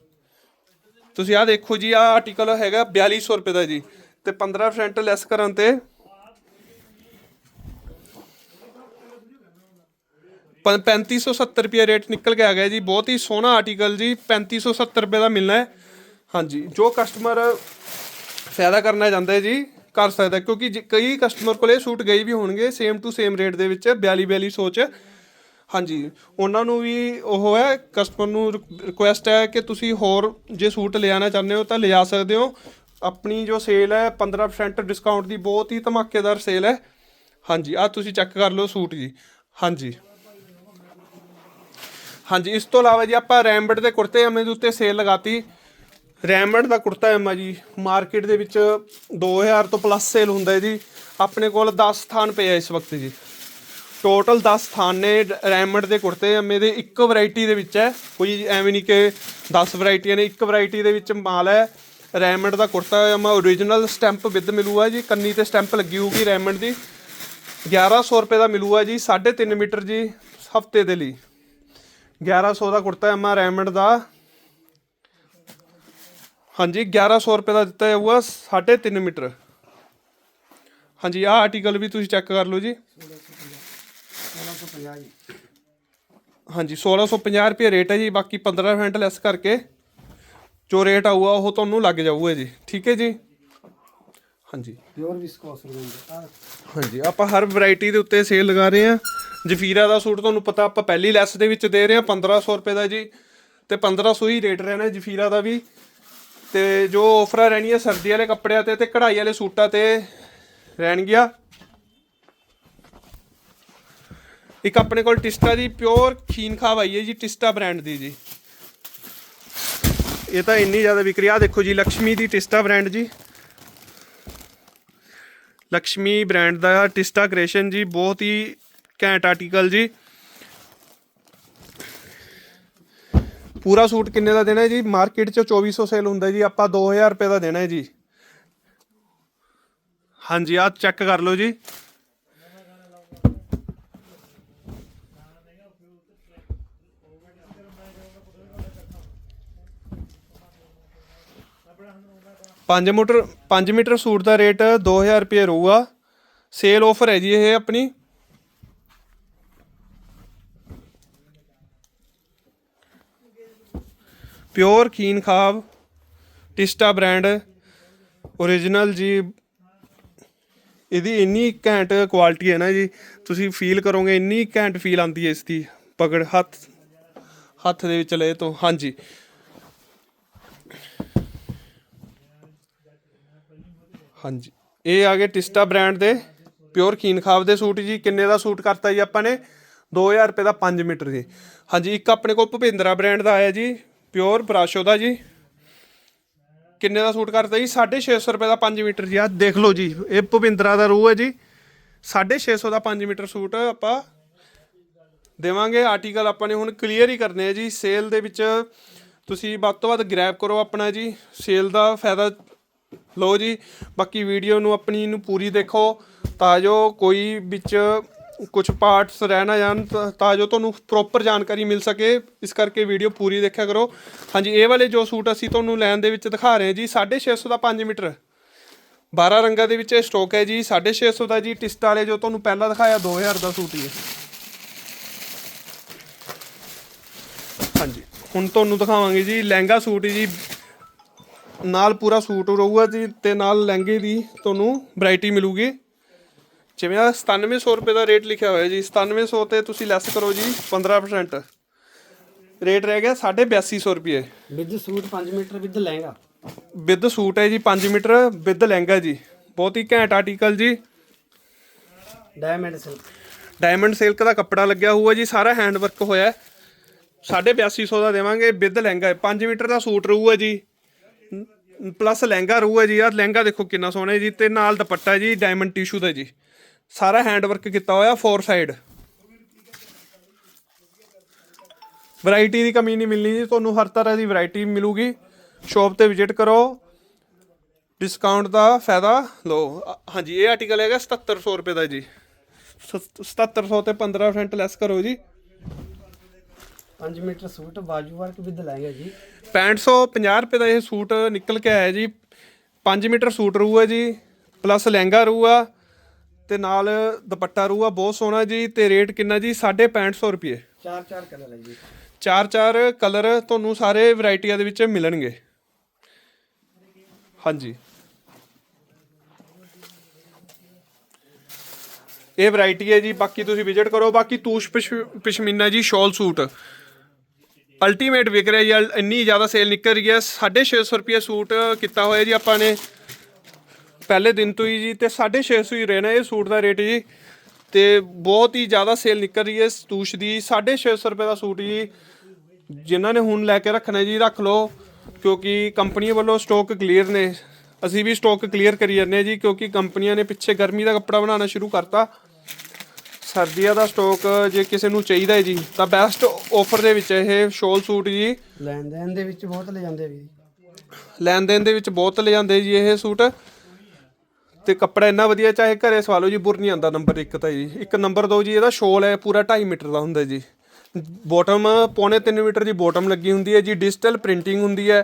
ਤੁਸੀਂ ਆਹ ਦੇਖੋ ਜੀ, ਆਹ ਆਰਟੀਕਲ ਹੈਗਾ 4200 ਰੁਪਏ ਦਾ ਜੀ। ਤੇ 15% ਲੈਸ ਕਰਨ ਤੇ ਪ- 3570 ਰੁਪਏ ਰੇਟ ਨਿਕਲ ਕੇ ਆ ਗਿਆ ਜੀ। ਬਹੁਤ ਹੀ ਸੋਹਣਾ ਆਰਟੀਕਲ ਜੀ 3570 ਰੁਪਏ ਦਾ ਮਿਲਣਾ ਹੈ। ਹਾਂਜੀ, ਜੋ ਕਸਟਮਰ ਫਾਇਦਾ ਕਰਨਾ ਚਾਹੁੰਦਾ ਹੈ ਜੀ ਕਰ ਸਕਦਾ ਕਿਉਂਕਿ ਜੇ- ਕਈ ਕਸਟਮਰ ਕੋਲੇ ਸੂਟ ਗਏ ਵੀ ਹੋਣਗੇ ਸੇਮ ਟੂ ਸੇਮ ਰੇਟ ਦੇ ਵਿੱਚ 42 42 ਸੋਚ ਹਾਂਜੀ, ਉਹਨਾਂ ਨੂੰ ਵੀ ਉਹ ਹੈ ਕਸਟਮਰ ਨੂੰ ਰਿਕੁਐਸਟ ਹੈ ਕਿ ਤੁਸੀਂ ਹੋਰ ਜੇ ਸੂਟ ਲਿਆਣਾ ਚਾਹੁੰਦੇ ਹੋ ਤਾਂ ਲਿਆ ਸਕਦੇ ਹੋ। ਆਪਣੀ ਜੋ ਸੇਲ ਹੈ 15% ਡਿਸਕਾਊਂਟ ਦੀ ਬਹੁਤ ਹੀ ਧਮਾਕੇਦਾਰ ਸੇਲ ਹੈ। ਹਾਂਜੀ ਆ ਤੁਸੀਂ ਚੈੱਕ ਕਰ ਲਓ ਸੂਟ ਜੀ। ਹਾਂਜੀ। ਹਾਂਜੀ, ਇਸ ਤੋਂ ਇਲਾਵਾ ਜੀ ਆਪਾਂ ਰੈਮਬਡ ਦੇ ਕੁੜਤੇ ਅਮੇ ਦੇ ਉੱਤੇ ਸੇਲ ਲਗਾਤੀ। ਰੈਮੰਡ ਦਾ ਕੁੜਤਾ ਐਮਾ ਜੀ। ਮਾਰਕੀਟ ਦੇ ਵਿੱਚ 2000 ਤੋਂ ਪਲੱਸ ਸੇਲ ਹੁੰਦਾ ਹੈ ਜੀ ਆਪਣੇ ਕੋਲ 10 ਸਥਾਨ ਪਏ ਆ ਇਸ ਵਕਤ ਜੀ। ਟੋਟਲ 10 ਸਥਾਨ ਨੇ ਰੈਮੰਡ ਦੇ ਕੁੜਤੇ। ਐਮਏ ਦੇ ਇੱਕ ਵੈਰਾਈਟੀ ਦੇ ਵਿੱਚ ਹੈ। ਕੋਈ ਐਵੇਂ ਨਹੀਂ ਕਿ 10 ਵੈਰਾਈਟੀਆਂ ਨੇ, ਇੱਕ ਵੈਰਾਈਟੀ ਦੇ ਵਿੱਚ ਮਾਲ ਹੈ। ਰੈਮੰਡ ਦਾ ਕੁੜਤਾ ਐਮਾ origignal ਸਟੈਂਪ ਵਿਦ ਮਿਲੂਗਾ ਜੀ। ਕੰਨੀ ਤੇ ਸਟੈਂਪ ਲੱਗੀ ਹੋਊਗੀ ਰੈਮੰਡ ਦੀ। 1100 ਰੁਪਏ ਦਾ ਮਿਲੂਗਾ ਜੀ 3.5 ਮੀਟਰ ਜੀ, ਹਫ਼ਤੇ ਦੇ ਲਈ। 1100 ਦਾ ਕੁੜਤਾ ਐਮਾ ਰੈਮੰਡ ਦਾ। ਹਾਂਜੀ 1100 ਰੁਪਏ ਦਾ ਦਿੱਤਾ ਜਾਊਗਾ 3.5 ਮੀਟਰ। ਹਾਂਜੀ ਆਹ ਆਰਟੀਕਲ ਵੀ ਤੁਸੀਂ ਚੈੱਕ ਕਰ ਲਓ ਜੀ। 1650 ਜੀ ਹਾਂਜੀ 1650 ਰੁਪਏ ਰੇਟ ਹੈ ਜੀ ਬਾਕੀ 15% ਲੈਸ ਕਰਕੇ ਜੋ ਰੇਟ ਆਊਗਾ ਉਹ ਤੁਹਾਨੂੰ ਲੱਗ ਜਾਊਗਾ ਜੀ। ਠੀਕ ਹੈ ਜੀ? ਹਾਂਜੀ। ਪਿਓਰ ਵਿਸਕੋਸ ਹਾਂਜੀ ਆਪਾਂ ਹਰ ਵੈਰਾਈਟੀ ਦੇ ਉੱਤੇ ਸੇਲ ਲਗਾ ਰਹੇ ਹਾਂ। ਜਫੀਰਾ ਦਾ ਸੂਟ ਤੁਹਾਨੂੰ ਪਤਾ ਆਪਾਂ ਪਹਿਲੀ ਲੈਸ ਦੇ ਵਿੱਚ ਦੇ ਰਹੇ ਹਾਂ 1500 ਰੁਪਏ ਦਾ ਜੀ। ਤੇ 1500 ਹੀ ਰੇਟ ਰਹਿਣਾ ਜਫੀਰਾ ਦਾ ਵੀ। ਤੇ ਜੋ ਆਫਰਾਂ ਰਹਿਣੀਆਂ ਸਰਦੀ ਵਾਲੇ ਕੱਪੜਿਆਂ ਤੇ ਤੇ ਕਢਾਈ ਵਾਲੇ ਸੂਟਾਂ ਤੇ ਰਹਿਣਗੀਆਂ ਇੱਕ ਆਪਣੇ ਕੋਲ ਟਿਸਟਾ ਦੀ ਪਿਓਰ ਖੀਨਖਾਬ ਆਈ ਹੈ ਜੀ, ਟਿਸਟਾ ਬ੍ਰਾਂਡ ਦੀ ਜੀ। ਇਹ ਤਾਂ ਇੰਨੀ ਜ਼ਿਆਦਾ ਵਿਕਰੀ ਆ। ਦੇਖੋ ਜੀ ਲక్ష్ਮੀ ਦੀ ਟਿਸਟਾ ਬ੍ਰਾਂਡ ਜੀ। ਲక్ష్ਮੀ ਬ੍ਰਾਂਡ ਦਾ ਟਿਸਟਾ ਕ੍ਰੇਸ਼ਨ ਜੀ, ਬਹੁਤ ਹੀ ਘੈਂਟ ਆਰਟੀਕਲ ਜੀ। ਪੂਰਾ ਸੂਟ ਕਿੰਨੇ ਦਾ ਦੇਣਾ ਹੈ ਜੀ? ਮਾਰਕੀਟ 'ਚ 2400 ਸੇਲ ਹੁੰਦਾ ਜੀ, ਆਪਾਂ 2000 ਰੁਪਏ ਦਾ ਦੇਣਾ ਹੈ ਜੀ। ਹਾਂਜੀ, ਆਹ ਚੈੱਕ ਕਰ ਲਓ ਜੀ। ਪੰਜ ਮੀਟਰ 5 ਮੀਟਰ ਸੂਟ ਦਾ ਰੇਟ 2000 ਰੁਪਏ ਰਹੂਗਾ ਸੇਲ ਆਫਰ ਹੈ ਜੀ ਇਹ ਆਪਣੀ। ਪਿਓਰ ਖੀਨ ਖਾਬ ਟਿਸਟਾ ਬ੍ਰਾਂਡ origignal ਜੀ। ਇਹਦੀ ਇੰਨੀ ਘੈਂਟ ਕੁਆਲਿਟੀ ਹੈ ਨਾ ਜੀ, ਤੁਸੀਂ ਫੀਲ ਕਰੋਗੇ, ਇੰਨੀ ਘੈਂਟ ਫੀਲ ਆਉਂਦੀ ਹੈ ਇਸ ਦੀ ਪਕੜ, ਹੱਥ ਹੱਥ ਦੇ ਵਿੱਚ ਲਏ ਤੋਂ, ਹਾਂਜੀ। ਹਾਂਜੀ, ਇਹ ਆ ਗਏ ਟਿਸਟਾ ਬ੍ਰਾਂਡ ਦੇ ਪਿਓਰ ਖੀਨ ਖਾਬ ਦੇ ਸੂਟ ਜੀ। ਕਿੰਨੇ ਦਾ ਸੂਟ ਕਰਤਾ ਜੀ ਆਪਾਂ ਨੇ? 2000 ਰੁਪਏ ਦਾ 5 ਮੀਟਰ ਜੀ। ਹਾਂਜੀ, ਇੱਕ ਆਪਣੇ ਕੋਲ ਭੁਪਿੰਦਰਾ ਬ੍ਰਾਂਡ ਦਾ ਆਇਆ ਜੀ। ਪਿਓਰ ਬਰਾਸ਼ੋ ਉਹਦਾ ਜੀ। ਕਿੰਨੇ ਦਾ ਸੂਟ ਕਰਦਾ ਜੀ? 650 ਰੁਪਏ ਦਾ 5 ਮੀਟਰ ਜੀ। ਆ ਦੇਖ ਲਓ ਜੀ, ਇਹ ਭੁਪਿੰਦਰਾ ਦਾ ਰੂਹ ਹੈ ਜੀ। 650 ਦਾ 5 ਮੀਟਰ ਸੂਟ ਆਪਾਂ ਦੇਵਾਂਗੇ। ਆਰਟੀਕਲ ਆਪਾਂ ਨੇ ਹੁਣ ਕਲੀਅਰ ਹੀ ਕਰਨੇ ਆ ਜੀ। ਸੇਲ ਦੇ ਵਿੱਚ ਤੁਸੀਂ ਵੱਧ ਤੋਂ ਵੱਧ ਗ੍ਰੈਬ ਕਰੋ ਆਪਣਾ ਜੀ। ਸੇਲ ਦਾ ਫਾਇਦਾ ਲਓ ਜੀ। ਬਾਕੀ ਵੀਡੀਓ ਨੂੰ ਆਪਣੀ ਨੂੰ ਪੂਰੀ ਦੇਖੋ। ਤਾਂ ਜੋ ਕੋਈ ਵਿੱਚ ਕੁਝ ਪਾਰਟਸ ਰਹਿਣਾ ਜਾਣ ਤਾਂ- ਤਾਂ ਜੋ ਤੁਹਾਨੂੰ ਪ੍ਰੋਪਰ ਜਾਣਕਾਰੀ ਮਿਲ ਸਕੇ, ਇਸ ਕਰਕੇ ਵੀਡੀਓ ਪੂਰੀ ਦੇਖਿਆ ਕਰੋ। ਹਾਂਜੀ, ਇਹ ਵਾਲੇ ਜੋ ਸੂਟ ਅਸੀਂ ਤੁਹਾਨੂੰ ਲੈਣ ਦੇ ਵਿੱਚ ਦਿਖਾ ਰਹੇ ਹਾਂ ਜੀ 650 ਦਾ 5 ਮੀਟਰ। 12 ਰੰਗਾਂ ਦੇ ਵਿੱਚ ਇਹ ਸਟਾਕ ਹੈ ਜੀ 650 ਦਾ ਜੀ, ਟਿਸਟ ਵਾਲੇ ਜੋ ਤੁਹਾਨੂੰ ਪਹਿਲਾਂ ਦਿਖਾਇਆ 2000 ਦਾ ਸੂਟ ਹੀ ਹੈ। ਹਾਂਜੀ, ਹੁਣ ਤੁਹਾਨੂੰ ਦਿਖਾਵਾਂਗੇ ਜੀ, ਲਹਿੰਗਾ ਸੂਟ ਜੀ। ਨਾਲ ਪੂਰਾ ਸੂਟ ਰਹੂਗਾ ਜੀ ਤੇ ਨਾਲ ਲਹਿੰਗੇ ਦੀ ਤੁਹਾਨੂੰ ਵੈਰਾਈਟੀ ਮਿਲੂਗੀ। ਜਿਵੇਂ ਆ 9700 ਰੁਪਏ ਦਾ ਰੇਟ ਲਿਖਿਆ ਹੋਇਆ ਜੀ 9700 ਤੇ ਤੁਸੀਂ ਲੈਸ ਕਰੋ ਜੀ 15% ਰੇਟ ਰਹਿ ਗਿਆ 8250 ਰੁਪਏ। With suit 5 metre with lehenga. With suit ਹੈ ਜੀ 5 ਮੀਟਰ ਵਿਦ ਲਹਿੰਗਾ ਜੀ। ਬਹੁਤ ਹੀ ਘੈਂਟ ਆਰਟੀਕਲ ਜੀ। ਡਾਇਮੰਡ ਸਿਲਕ ਡਾਇਮੰਡ ਸਿਲਕ ਦਾ ਕੱਪੜਾ ਲੱਗਿਆ ਹੋਊਗਾ ਜੀ ਸਾਰਾ ਹੈਂਡ ਵਰਕ ਹੋਇਆ ਹੈ। 8250 ਦਾ ਦੇਵਾਂਗੇ ਵਿਦ ਲਹਿੰਗਾ 5 ਮੀਟਰ ਦਾ ਸੂਟ ਰਹੂਗਾ ਜੀ। ਪਲੱਸ ਲਹਿੰਗਾ ਰਹੂਗਾ ਜੀ। ਯਾਰ ਲਹਿੰਗਾ ਦੇਖੋ ਕਿੰਨਾ ਸੋਹਣਾ ਜੀ ਤੇ ਨਾਲ ਦੁਪੱਟਾ ਜੀ ਡਾਇਮੰਡ ਟਿਸ਼ੂ ਦਾ ਜੀ। ਸਾਰਾ ਹੈਂਡ ਵਰਕ ਕੀਤਾ ਹੋਇਆ ਫੋਰ ਸਾਈਡ ਵੈਰਾਈਟੀ ਦੀ ਕਮੀ ਨਹੀਂ ਮਿਲਣੀ ਜੀ ਤੁਹਾਨੂੰ ਹਰ ਤਰ੍ਹਾਂ ਦੀ ਵੈਰਾਈਟੀ ਮਿਲੂਗੀ। ਸ਼ਾਪ ਤੇ ਵਿਜ਼ਿਟ ਕਰੋ। ਡਿਸਕਾਊਂਟ ਦਾ ਫਾਇਦਾ ਲਓ। ਹਾਂਜੀ ਇਹ ਆਰਟੀਕਲ ਹੈਗਾ 7700 ਰੁਪਏ ਦਾ ਜੀ। ਸਤ- 7700 ਤੇ 15% ਲੈਸ ਕਰੋ ਜੀ। 5 ਮੀਟਰ ਸੂਟ ਬਾਜੂ ਵਰਕ ਵਿਦ ਲਹਿੰਗਾ ਜੀ। 6550 ਰੁਪਏ ਦਾ ਇਹ ਸੂਟ ਨਿਕਲ ਕੇ ਆਇਆ ਜੀ। 5 ਮੀਟਰ ਸੂਟ ਰਹੂਗਾ ਜੀ ਪਲੱਸ ਲਹਿੰਗਾ ਰਹੂਗਾ। ਤੇ ਨਾਲ ਦੁਪੱਟਾ ਰਹੂਗਾ ਬਹੁਤ ਸੋਹਣਾ ਜੀ ਤੇ ਰੇਟ ਕਿੰਨਾ ਜੀ? 6550 ਰੁਪਏ। ਚਾਰ ਚਾਰ ਕਲਰ ਹੈ ਜੀ। ਚਾਰ ਚਾਰ ਕਲਰ ਤੁਹਾਨੂੰ ਸਾਰੇ ਵੈਰਾਈਟੀਆਂ ਦੇ ਵਿੱਚ ਮਿਲਣਗੇ। ਹਾਂਜੀ। ਇਹ ਵੈਰਾਈਟੀ ਹੈ ਜੀ ਬਾਕੀ ਤੁਸੀਂ ਵਿਜ਼ਿਟ ਕਰੋ। ਬਾਕੀ ਤੂਸ਼ ਪਸ਼- ਪਸ਼ਮੀਨਾ ਜੀ ਸ਼ਾਲ ਸੂਟ। ਅਲਟੀਮੇਟ ਵਿਕ ਰਿਹਾ ਜੀ ਇੰਨੀ ਜ਼ਿਆਦਾ ਸੇਲ ਨਿਕਲ ਰਹੀ ਹੈ। 650 ਰੁਪਏ ਸੂਟ ਕੀਤਾ ਹੋਇਆ ਜੀ ਆਪਾਂ ਨੇ। ਪਹਿਲੇ ਦਿਨ ਤੋਂ ਹੀ ਜੀ ਤੇ 650 ਹੀ ਰਹਿਣਾ ਇਹ ਸੂਟ ਦਾ ਰੇਟ ਜੀ। ਤੇ ਬਹੁਤ ਹੀ ਜ਼ਿਆਦਾ ਸੇਲ ਨਿਕਲ ਰਹੀ ਹੈ ਇਸ ਤੂਸ਼ ਦੀ। 650 ਰੁਪਏ ਦਾ ਸੂਟ ਜੀ। ਜਿਨ੍ਹਾਂ ਨੇ ਹੁਣ ਲੈ ਕੇ ਰੱਖਣਾ ਜੀ ਰੱਖ ਲਓ। ਕਿਉਂਕਿ ਕੰਪਨੀ ਵੱਲੋਂ ਸਟਾਕ ਕਲੀਅਰ ਨੇ। ਅਸੀਂ ਵੀ ਸਟਾਕ ਕਲੀਅਰ ਕਰੀ ਜਾਂਦੇ ਜੀ ਕਿਉਂਕਿ ਕੰਪਨੀਆਂ ਨੇ ਪਿੱਛੇ ਗਰਮੀ ਦਾ ਕੱਪੜਾ ਬਣਾਉਣਾ ਸ਼ੁਰੂ ਕਰਤਾ। ਸਰਦੀਆਂ ਦਾ ਸਟਾਕ ਜੇ ਕਿਸੇ ਨੂੰ ਚਾਹੀਦਾ ਹੈ ਜੀ ਤਾਂ ਬੈਸਟ ਆਫਰ ਦੇ ਵਿੱਚ ਇਹ ਸ਼ੋਲ ਸੂਟ ਜੀ। ਲੈਣ ਦੇਣ ਦੇ ਵਿੱਚ ਬਹੁਤ ਲੈ ਜਾਂਦੇ ਵੀ। ਲੈਣ ਦੇਣ ਦੇ ਵਿੱਚ ਬਹੁਤ ਲੈ ਜਾਂਦੇ ਜੀ ਇਹ ਸੂਟ। ਤੇ ਕੱਪੜਾ ਇੰਨਾ ਵਧੀਆ, ਚਾਹੇ ਘਰੇ ਸਵਾ ਲਓ ਜੀ, ਬੁਰ ਨਹੀਂ ਆਂਦਾ ਨੰਬਰ 1 ਤਾਂ ਜੀ। ਇੱਕ ਨੰਬਰ 2 ਜੀ, ਇਹਦਾ ਸ਼ੋਲ ਹੈ, ਪੂਰਾ 2.5 ਮੀਟਰ ਦਾ ਹੁੰਦਾ ਜੀ। ਬੋਟਮ ਪੌਣੇ 3 ਮੀਟਰ ਦੀ ਬੋਟਮ ਲੱਗੀ ਹੁੰਦੀ ਹੈ ਜੀ, ਡਿਜੀਟਲ ਪ੍ਰਿੰਟਿੰਗ ਹੁੰਦੀ ਹੈ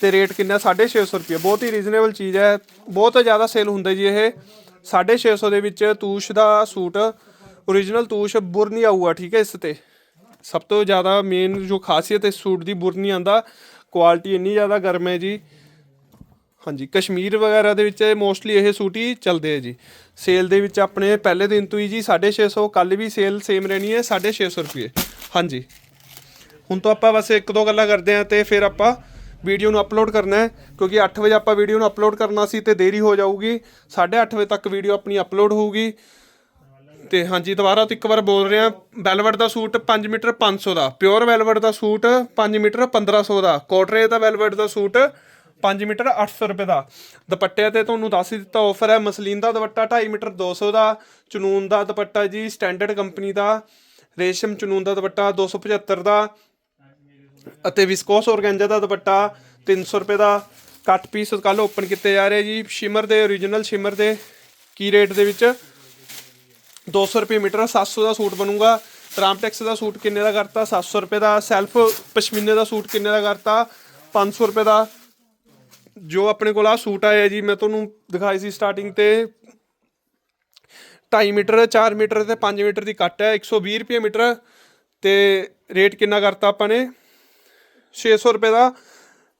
ਤੇ ਰੇਟ ਕਿੰਨਾ? 650 ਰੁਪਏ ਬਹੁਤ ਹੀ ਰੀਜ਼ਨੇਬਲ ਚੀਜ਼ ਹੈ। ਬਹੁਤ ਜ਼ਿਆਦਾ ਸੇਲ ਹੁੰਦਾ ਜੀ ਇਹ। 650 ਦੇ ਵਿੱਚ ਤੂਸ਼ ਦਾ ਸੂਟ origignal ਤੂਸ਼ ਬੁਰ ਨਹੀਂ ਆਊਗਾ, ਠੀਕ ਹੈ ਇਸ ਤੇ। ਸਭ ਤੋਂ ਜ਼ਿਆਦਾ ਮੇਨ ਜੋ ਖਾਸੀਅਤ ਇਸ ਸੂਟ ਦੀ ਬੁਰ ਨਹੀਂ ਆਂਦਾ ਕੁਆਲਿਟੀ ਇੰਨੀ ਜ਼ਿਆਦਾ ਗਰਮ ਹੈ ਜੀ। ਹਾਂਜੀ, ਕਸ਼ਮੀਰ ਵਗੈਰਾ ਦੇ ਵਿੱਚ ਮੋਸਟਲੀ ਇਹ ਸੂਟ ਹੀ ਚੱਲਦੇ ਆ ਜੀ। ਸੇਲ ਦੇ ਵਿੱਚ ਆਪਣੇ ਪਹਿਲੇ ਦਿਨ ਤੋਂ ਹੀ ਜੀ 650 ਕੱਲ ਵੀ ਸੇਲ ਸੇਮ ਰਹਿਣੀ ਹੈ 650 ਰੁਪਏ। ਹਾਂਜੀ। ਹੁਣ ਤੋਂ ਆਪਾਂ ਬਸ ਇੱਕ ਦੋ ਗੱਲਾਂ ਕਰਦੇ ਆ ਤੇ ਫਿਰ ਆਪਾਂ ਵੀਡੀਓ ਨੂੰ ਅਪਲੋਡ ਕਰਨਾ ਹੈ, ਕਿਉਂਕਿ 8 ਵਜੇ ਆਪਾਂ ਵੀਡੀਓ ਨੂੰ ਅਪਲੋਡ ਕਰਨਾ ਸੀ ਤੇ ਦੇਰੀ ਹੋ ਜਾਊਗੀ। 8:30 ਵਜੇ ਤੱਕ ਵੀਡੀਓ ਆਪਣੀ ਅਪਲੋਡ ਹੋਊਗੀ। ਤੇ ਹਾਂਜੀ, ਦੁਬਾਰਾ ਤੋਂ ਇੱਕ ਵਾਰ ਬੋਲ ਰਿਹਾ ਵੈਲਵਟ ਦਾ ਸੂਟ 5 ਮੀਟਰ 500 ਦਾ ਪਿਓਰ ਵੈਲਵਟ ਦਾ ਸੂਟ 5 ਮੀਟਰ 1500 ਦਾ ਕੋਟਰੇ ਦਾ ਵੈਲਵਟ ਦਾ ਸੂਟ 5 ਮੀਟਰ 800 ਰੁਪਏ ਦਾ। ਦੁਪੱਟੇ ਤੇ ਤੁਹਾਨੂੰ ਦੱਸ ਹੀ ਦਿੱਤਾ ਆਫਰ ਹੈ, ਮਸਲੀਨ ਦਾ ਦੁਪੱਟਾ 2.5 ਮੀਟਰ 200 ਦਾ, ਚਨੂਨ ਦਾ ਦੁਪੱਟਾ ਜੀ ਸਟੈਂਡਰਡ ਕੰਪਨੀ ਦਾ, ਰੇਸ਼ਮ ਚਨੂਨ ਦਾ ਦੁਪੱਟਾ 275 ਦਾ ਅਤੇ ਵਿਸਕੋਸ ਔਰਗੈਂਜਾ ਦਾ ਦੁਪੱਟਾ 300 ਰੁਪਏ ਦਾ। ਕੱਟ ਪੀਸ ਕੱਲ ਓਪਨ ਕੀਤੇ ਜਾ ਰਹੇ ਜੀ ਸ਼ਿਮਰ ਦੇ origignal ਸ਼ਿਮਰ ਦੇ, ਕੀ ਰੇਟ ਦੇ ਵਿੱਚ? 200 ਰੁਪਏ ਮੀਟਰ 700 ਦਾ ਸੂਟ ਬਣੂਗਾ। ਰਾਮਟੈਕਸ ਦਾ ਸੂਟ ਕਿੰਨੇ ਦਾ ਕਰਤਾ? 700 ਰੁਪਏ ਦਾ। ਸੈਲਫ ਪਸ਼ਮੀਨੇ ਦਾ ਸੂਟ ਕਿੰਨੇ ਦਾ ਕਰਤਾ? 500 ਰੁਪਏ ਦਾ। ਜੋ ਆਪਣੇ ਕੋਲ ਆ ਸੂਟ ਆਇਆ ਜੀ, ਮੈਂ ਤੁਹਾਨੂੰ ਦਿਖਾਈ ਸੀ ਸਟਾਰਟਿੰਗ ਤੇ। 2.5 ਮੀਟਰ 4 ਮੀਟਰ ਤੇ 5 ਮੀਟਰ ਦੀ ਕੱਟ ਹੈ 120 ਰੁਪਏ ਮੀਟਰ। ਤੇ ਰੇਟ ਕਿੰਨਾ ਕਰਤਾ ਆਪਾਂ ਨੇ? 600 ਰੁਪਏ ਦਾ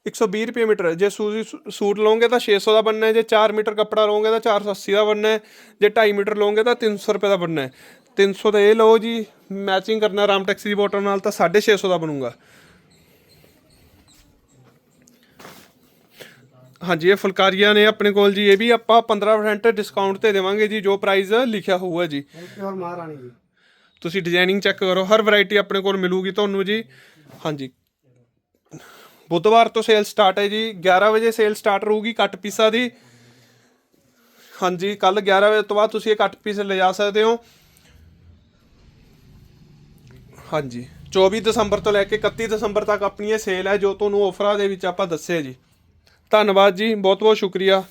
120 ਰੁਪਏ ਮੀਟਰ। ਜੇ ਸੂਜੀ ਸੂ- ਸੂਟ ਲਓਗੇ ਤਾਂ 600 ਦਾ ਬਣਨਾ ਹੈ ਜੇ 4 ਮੀਟਰ ਕੱਪੜਾ ਲਓਗੇ ਤਾਂ 480 ਦਾ ਬਣਨਾ ਹੈ ਜੇ 2.5 ਮੀਟਰ ਲਓਗੇ ਤਾਂ 300 ਰੁਪਏ ਦਾ ਬਣਨਾ ਹੈ 300 ਦਾ ਇਹ ਲਓ ਜੀ ਮੈਚਿੰਗ ਕਰਨਾ ਰਾਮ ਟੈਕਸੀ ਦੀ ਬੋਟਮ ਨਾਲ ਤਾਂ 650 ਦਾ ਬਣੂਗਾ। ਹਾਂਜੀ ਇਹ ਫੁਲਕਾਰੀਆਂ ਨੇ ਆਪਣੇ ਕੋਲ ਜੀ ਇਹ ਵੀ ਆਪਾਂ 15% ਡਿਸਕਾਊਂਟ ਤੇ ਦੇਵਾਂਗੇ ਜੀ ਜੋ ਪ੍ਰਾਈਸ ਲਿਖਿਆ ਹੋਊਗਾ ਜੀ। ਪਿਓਰ ਮਹਾਰਾਣੀ ਜੀ। ਤੁਸੀਂ ਡਿਜ਼ਾਈਨਿੰਗ ਚੈੱਕ ਕਰੋ ਹਰ ਵੈਰਾਈਟੀ ਆਪਣੇ ਕੋਲ ਮਿਲੂਗੀ ਤੁਹਾਨੂੰ ਜੀ। ਹਾਂਜੀ। ਬੁੱਧਵਾਰ ਤੋਂ ਸੇਲ ਸਟਾਰਟ ਹੈ ਜੀ 11 ਵਜੇ ਸੇਲ ਸਟਾਰਟ ਰਹੂਗੀ ਕੱਟ ਪੀਸਾਂ ਦੀ। ਹਾਂਜੀ ਕੱਲ 11 ਵਜੇ ਤੋਂ ਬਾਅਦ ਤੁਸੀਂ ਇਹ ਕੱਟ ਪੀਸ ਲੈ ਜਾ ਸਕਦੇ ਹੋ। ਹਾਂਜੀ 24 ਦਸੰਬਰ ਤੋਂ ਲੈ ਕੇ 31 ਦਸੰਬਰ ਤੱਕ ਆਪਣੀ ਇਹ ਸੇਲ ਹੈ ਜੋ ਤੁਹਾਨੂੰ ਆਫਰਾਂ ਦੇ ਵਿੱਚ ਆਪਾਂ ਦੱਸਿਆ ਜੀ। ਧੰਨਵਾਦ ਜੀ ਬਹੁਤ ਬਹੁਤ ਸ਼ੁਕਰੀਆ।